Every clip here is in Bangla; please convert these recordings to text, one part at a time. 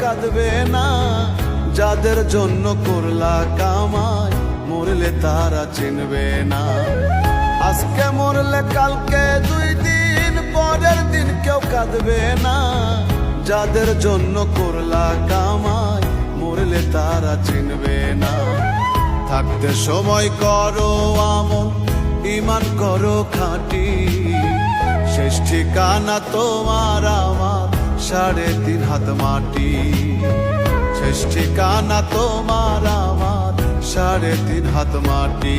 কাঁদবে না। যাদের জন্য করলা কামাই, মরলে তারা চিনবে না। আজকে মরলে কালকে দুই দিন, পরের দিন কেউ কাঁদবে না। যাদের জন্য করলা কামাই, মরলে তারা চিনবে না। থাকতে সময় করো আমন ইমান করো খাঁটি। শেষ ঠিকানা তোমার আমার। সাড়ে তিন হাত মাটি। শেষ তোমার আমার সাড়ে তিন হাত মাটি।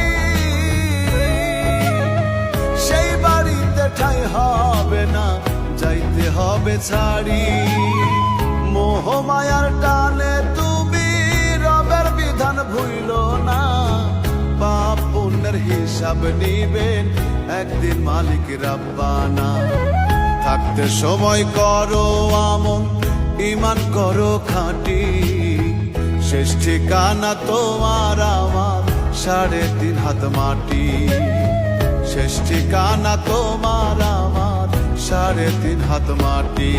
হবে ছাড়ি। মোহ মায়ার টানে তুমি রবের বিধান ভুইল না। পাপ পুণ্যের হিসাব নিবেন একদিন মালিক রাব্বানা। থাকতে সময় করো আমন ইমান করো খাঁটি। শেষ ঠিকানা তোমার আমার, সাড়ে তিন হাত মাটি। শেষ ঠিকানা তোমার আমার। সাড়ে তিন হাত মাটি।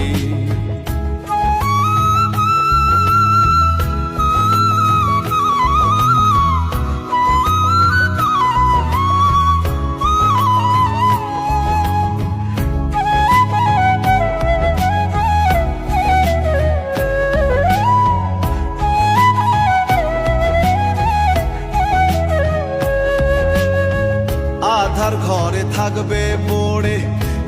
আধার ঘরে থাকবে পড়ে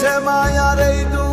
মিছে মায়ার এই দুনিয়া